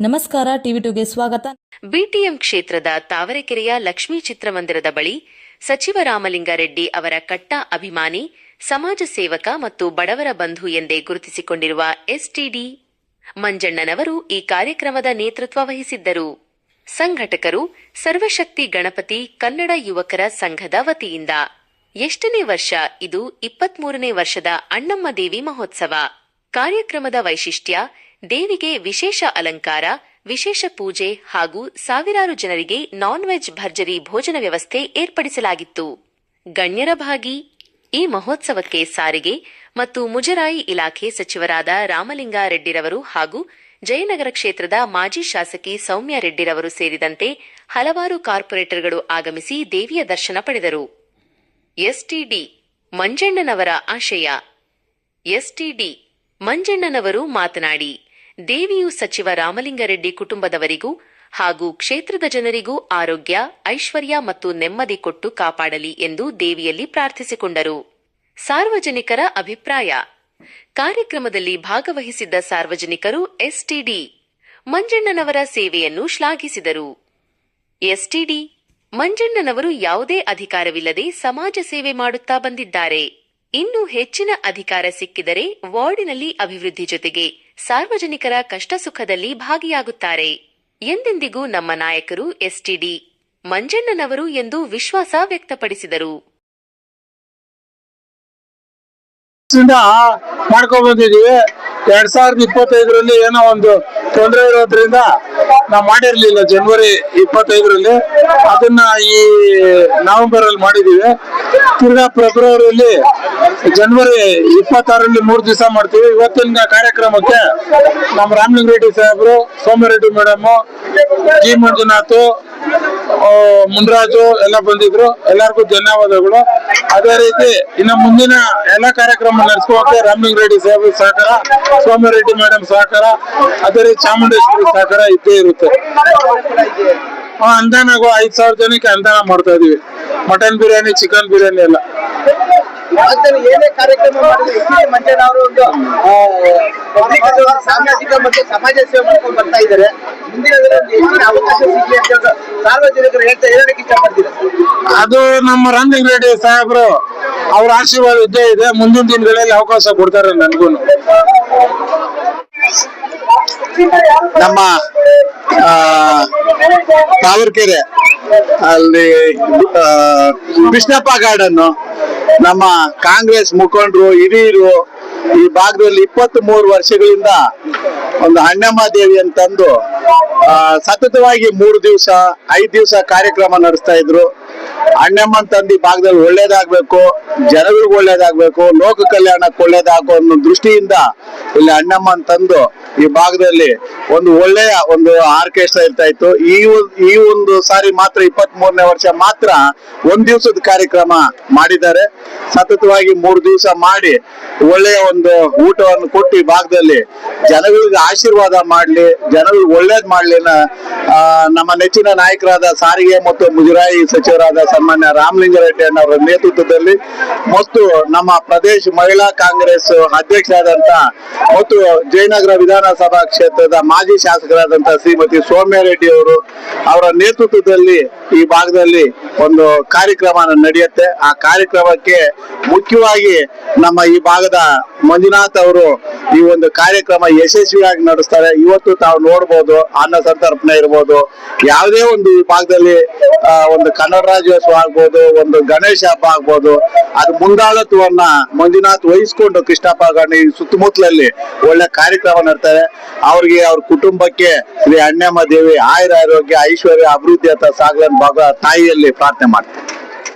ನಮಸ್ಕಾರ, ಟಿವಿ ಟುಗೆ ಸ್ವಾಗತ. ಬಿಟಿಎಂ ಕ್ಷೇತ್ರದ ತಾವರೆಕೆರೆಯ ಲಕ್ಷ್ಮೀ ಚಿತ್ರಮಂದಿರದ ಬಳಿ ಸಚಿವ ರಾಮಲಿಂಗಾರೆಡ್ಡಿ ಅವರ ಕಟ್ಟ ಅಭಿಮಾನಿ, ಸಮಾಜ ಸೇವಕ ಮತ್ತು ಬಡವರ ಬಂಧು ಎಂದೇ ಗುರುತಿಸಿಕೊಂಡಿರುವ ಎಸ್ಟಿಡಿ ಮಂಜಣ್ಣನವರು ಈ ಕಾರ್ಯಕ್ರಮದ ನೇತೃತ್ವ ವಹಿಸಿದ್ದರು. ಸಂಘಟಕರು, ಸರ್ವಶಕ್ತಿ ಗಣಪತಿ ಕನ್ನಡ ಯುವಕರ ಸಂಘದ ವತಿಯಿಂದ. ಎಷ್ಟನೇ ವರ್ಷ, ಇದು ಇಪ್ಪತ್ಮೂರನೇ ವರ್ಷದ ಅಣ್ಣಮ್ಮ ದೇವಿ ಮಹೋತ್ಸವ. ಕಾರ್ಯಕ್ರಮದ ವೈಶಿಷ್ಟ್ಯ ದೇವಿಗೆ ವಿಶೇಷ ಅಲಂಕಾರ, ವಿಶೇಷ ಪೂಜೆ ಹಾಗೂ ಸಾವಿರಾರು ಜನರಿಗೆ ನಾನ್ ವೆಜ್ ಭರ್ಜರಿ ಭೋಜನ ವ್ಯವಸ್ಥೆ ಏರ್ಪಡಿಸಲಾಗಿತ್ತು. ಗಣ್ಯರ ಭಾಗಿ, ಈ ಮಹೋತ್ಸವಕ್ಕೆ ಸಾರಿಗೆ ಮತ್ತು ಮುಜರಾಯಿ ಇಲಾಖೆ ಸಚಿವರಾದ ರಾಮಲಿಂಗಾರೆಡ್ಡಿರವರು ಹಾಗೂ ಜಯನಗರ ಕ್ಷೇತ್ರದ ಮಾಜಿ ಶಾಸಕಿ ಸೌಮ್ಯ ರೆಡ್ಡಿರವರು ಸೇರಿದಂತೆ ಹಲವಾರು ಕಾರ್ಪೊರೇಟರ್ಗಳು ಆಗಮಿಸಿ ದೇವಿಯ ದರ್ಶನ ಪಡೆದರು. ಎಸ್ಟಿಡಿ ಮಂಜಣ್ಣನವರ ಆಶಯ. ಎಸ್ಟಿಡಿ ಮಂಜಣ್ಣನವರು ಮಾತನಾಡಿ ದೇವಿಯು ಸಚಿವ ರಾಮಲಿಂಗರೆಡ್ಡಿ ಕುಟುಂಬದವರಿಗೂ ಹಾಗೂ ಕ್ಷೇತ್ರದ ಜನರಿಗೂ ಆರೋಗ್ಯ, ಐಶ್ವರ್ಯ ಮತ್ತು ನೆಮ್ಮದಿ ಕೊಟ್ಟು ಕಾಪಾಡಲಿ ಎಂದು ದೇವಿಯಲ್ಲಿ ಪ್ರಾರ್ಥಿಸಿಕೊಂಡರು. ಸಾರ್ವಜನಿಕರ ಅಭಿಪ್ರಾಯ. ಕಾರ್ಯಕ್ರಮದಲ್ಲಿ ಭಾಗವಹಿಸಿದ್ದ ಸಾರ್ವಜನಿಕರು ಎಸ್ಟಿಡಿ, ಮಂಜಣ್ಣನವರ ಸೇವೆಯನ್ನು ಶ್ಲಾಘಿಸಿದರು. ಎಸ್ಟಿಡಿ, ಮಂಜಣ್ಣನವರು ಯಾವುದೇ ಅಧಿಕಾರವಿಲ್ಲದೆ ಸಮಾಜ ಸೇವೆ ಮಾಡುತ್ತಾ ಬಂದಿದ್ದಾರೆ. ಇನ್ನು ಹೆಚ್ಚಿನ ಅಧಿಕಾರ ಸಿಕ್ಕಿದರೆ ವಾರ್ಡಿನಲ್ಲಿ ಅಭಿವೃದ್ಧಿ ಜೊತೆಗೆ ಸಾರ್ವಜನಿಕರ ಕಷ್ಟ ಸುಖದಲ್ಲಿ ಭಾಗಿಯಾಗುತ್ತಾರೆ. ಎಂದೆಂದಿಗೂ ನಮ್ಮ ನಾಯಕರು ಎಸ್ಟಿಡಿ ಮಂಜಣ್ಣನವರು ಎಂದು ವಿಶ್ವಾಸ ವ್ಯಕ್ತಪಡಿಸಿದರು. ಮಾಡ್ಕೊಂಡ್ ಬಂದಿದೀವಿ ಎರಡ್ ಸಾವಿರದ ಇಪ್ಪತ್ತೈದರಲ್ಲಿ ಏನೋ ಒಂದು ತೊಂದರೆ ಇರೋದ್ರಿಂದ ನಾವು ಮಾಡಿರ್ಲಿಲ್ಲ. ಜನವರಿ ಇಪ್ಪತ್ತೈದರಲ್ಲಿ ಅದನ್ನ ಈ ನವೆಂಬರ್ ಅಲ್ಲಿ ಮಾಡಿದೀವಿ. ತಿರ್ಗಾ ಫೆಬ್ರವರಿಯಲ್ಲಿ ಜನವರಿ ಇಪ್ಪತ್ತಾರಲ್ಲಿ ಮೂರು ದಿವಸ ಮಾಡ್ತೀವಿ. ಇವತ್ತಿನ ಕಾರ್ಯಕ್ರಮಕ್ಕೆ ನಮ್ಮ ರಾಮಲಿಂಗ ರೆಡ್ಡಿ ಸಾಹೇಬ್ರು, ಸೋಮರೆಡ್ಡಿ ಮೇಡಮ್ ಜಿ ಮಂಜುನಾಥ್ ಮುನ್ರಾಜು ಎಲ್ಲ ಬಂದಿದ್ರು. ಎಲ್ಲರಿಗೂ ಧನ್ಯವಾದಗಳು. ಅದೇ ರೀತಿ ಇನ್ನು ಮುಂದಿನ ಎಲ್ಲ ಕಾರ್ಯಕ್ರಮ ನಡೆಸುವಂತೆ ರಾಮಲಿಂಗ ರೆಡ್ಡಿ ಸಾಹೇಬ್ ಸಹಕಾರ ಸೋಮರೆಡ್ಡಿ ಮೇಡಮ್ ಸಹಕಾರ, ಅದೇ ರೀತಿ ಚಾಮುಂಡೇಶ್ವರಿ ಸಹಕಾರ ಇದ್ದೇ ಇರುತ್ತೆ. ಅನುದಾನಗೂ ಐದ್ ಸಾವಿರ ಜನಕ್ಕೆ ಅನುದಾನ ಮಾಡ್ತಾ ಇದೀವಿ. ಮಟನ್ ಬಿರಿಯಾನಿ, ಚಿಕನ್ ಬಿರಿಯಾನಿ ಎಲ್ಲ. ಭಾರತದಲ್ಲಿ ಏನೇ ಕಾರ್ಯಕ್ರಮ ಮಾಡಿದ್ರು ಮಂಜಣ್ಣ ಅವರು ಒಂದು ಸಾಮಾಜಿಕ ಮತ್ತು ಸಮಾಜ ಸೇವೆ ಮಾಡ್ಕೊಂಡು ಬರ್ತಾ ಇದ್ದಾರೆ. ಮುಂದಿನ ಒಂದು ಹೆಚ್ಚಿನ ಅವಕಾಶ ಸಿಗಲಿ ಅಂತ ಸಾರ್ವಜನಿಕರು ಹೇಳ್ತಾ ಹೇಳಕ್ಕೆ ಇಷ್ಟಪಡ್ತೀನಿ. ಅದು ನಮ್ಮ ರಂಜನ್ ರೆಡ್ಡಿ ಸಾಹೇಬ್ರು ಅವ್ರ ಆಶೀರ್ವಾದ ಇದ್ದೇ ಇದೆ. ಮುಂದಿನ ದಿನಗಳಲ್ಲಿ ಅವಕಾಶ ಕೊಡ್ತಾರೆ ನನಗೂ. ನಮ್ಮ ಆ, ತಾವರ್ಕೆರೆ. ಅಲ್ಲಿ ಕೃಷ್ಣಪ್ಪ ಗಾರ್ಡನ್ ನಮ್ಮ ಕಾಂಗ್ರೆಸ್ ಮುಖಂಡರು, ಹಿರಿಯರು ಈ ಭಾಗದಲ್ಲಿ ಇಪ್ಪತ್ತ್ ಮೂರು ವರ್ಷಗಳಿಂದ ಒಂದು ಅಣ್ಣಮ್ಮ ದೇವಿಯನ್ನು ಅಂತಂದು ಸತತವಾಗಿ ಮೂರು ದಿವಸ, ಐದು ದಿವಸ ಕಾರ್ಯಕ್ರಮ ನಡೆಸ್ತಾ ಇದ್ರು. ಅಣ್ಣಮ್ಮನ್ ತಂದಿ ಭಾಗದಲ್ಲಿ ಒಳ್ಳೇದಾಗ್ಬೇಕು, ಜನಗಳಿಗೆ ಒಳ್ಳೇದಾಗ್ಬೇಕು, ಲೋಕ ಕಲ್ಯಾಣಕ್ಕೆ ಒಳ್ಳೇದಾಗೋ ಅನ್ನೋ ದೃಷ್ಟಿಯಿಂದ ಇಲ್ಲಿ ಅಣ್ಣಮ್ಮನ್ ತಂದು ಈ ಭಾಗದಲ್ಲಿ ಒಂದು ಒಳ್ಳೆಯ ಒಂದು ಆರ್ಕೆಸ್ಟ್ರಾ ಇರ್ತಾ ಇತ್ತು. ಈ ಈ ಒಂದು ಸಾರಿ ಮಾತ್ರ ಇಪ್ಪತ್ತ್ ಮೂರನೇ ವರ್ಷ ಮಾತ್ರ ಒಂದ್ ದಿವಸದ ಕಾರ್ಯಕ್ರಮ ಮಾಡಿದ್ದಾರೆ. ಸತತವಾಗಿ ಮೂರು ದಿವಸ ಮಾಡಿ ಒಳ್ಳೆಯ ಒಂದು ಊಟವನ್ನು ಕೊಟ್ಟು ಈ ಭಾಗದಲ್ಲಿ ಜನಗಳಿಗೆ ಆಶೀರ್ವಾದ ಮಾಡ್ಲಿ, ಜನಗಳಿಗೆ ಒಳ್ಳೇದ್ ಮಾಡ್ಲಿ ನಮ್ಮ ನೆಚ್ಚಿನ ನಾಯಕರಾದ ಸಾರಿಗೆ ಮತ್ತು ಮುಜರಾಯಿ ಸಚಿವರಾದ ಸನ್ಮಾನ್ಯ ರಾಮಲಿಂಗಾರೆಡ್ಡಿ ಅವರ ನೇತೃತ್ವದಲ್ಲಿ ಮತ್ತು ನಮ್ಮ ಪ್ರದೇಶ ಮಹಿಳಾ ಕಾಂಗ್ರೆಸ್ ಅಧ್ಯಕ್ಷರಾದಂತ ಮತ್ತು ಜಯನಗರ ವಿಧಾನಸಭಾ ಕ್ಷೇತ್ರದ ಮಾಜಿ ಶಾಸಕರಾದಂತ ಶ್ರೀಮತಿ ಸೌಮ್ಯ ರೆಡ್ಡಿ ಅವರು ಅವರ ನೇತೃತ್ವದಲ್ಲಿ ಈ ಭಾಗದಲ್ಲಿ ಒಂದು ಕಾರ್ಯಕ್ರಮ ನಡೆಯುತ್ತೆ. ಆ ಕಾರ್ಯಕ್ರಮಕ್ಕೆ ಮುಖ್ಯವಾಗಿ ನಮ್ಮ ಈ ಭಾಗದ ಮಂಜುನಾಥ್ ಅವರು ಈ ಒಂದು ಕಾರ್ಯಕ್ರಮ ಯಶಸ್ವಿಯಾಗಿ ನಡೆಸ್ತಾರೆ. ಇವತ್ತು ತಾವು ನೋಡ್ಬೋದು ಅನ್ನ ಸಂತರ್ಪಣೆ ಇರ್ಬೋದು. ಯಾವುದೇ ಒಂದು ಈ ಭಾಗದಲ್ಲಿ ಒಂದು ಕನ್ನಡ ರಾಜ್ಯೋತ್ಸವ ಆಗ್ಬೋದು, ಒಂದು ಗಣೇಶ ಹಬ್ಬ ಆಗ್ಬೋದು, ಅದು ಮುಂದಾಳತ್ವವನ್ನ ಮಂಜುನಾಥ್ ವಹಿಸ್ಕೊಂಡು ಕೃಷ್ಣಪ್ಪ ಗಣಿ ಸುತ್ತಮುತ್ತಲಲ್ಲಿ ಒಳ್ಳೆ ಕಾರ್ಯಕ್ರಮ ನಡ್ತಾರೆ ಅವ್ರಿಗೆ ಅವ್ರ ಕುಟುಂಬಕ್ಕೆ ಶ್ರೀ ಅಣ್ಣಮ್ಮ ದೇವಿ ಆಯುರ ಆರೋಗ್ಯ, ಐಶ್ವರ್ಯ, ಅಭಿವೃದ್ಧಿ ಅಂತ ಸಾಗಲನ್ ಭಾಗ ತಾಯಿಯಲ್ಲಿ ಪ್ರಾರ್ಥನೆ ಮಾಡ್ತಾರೆ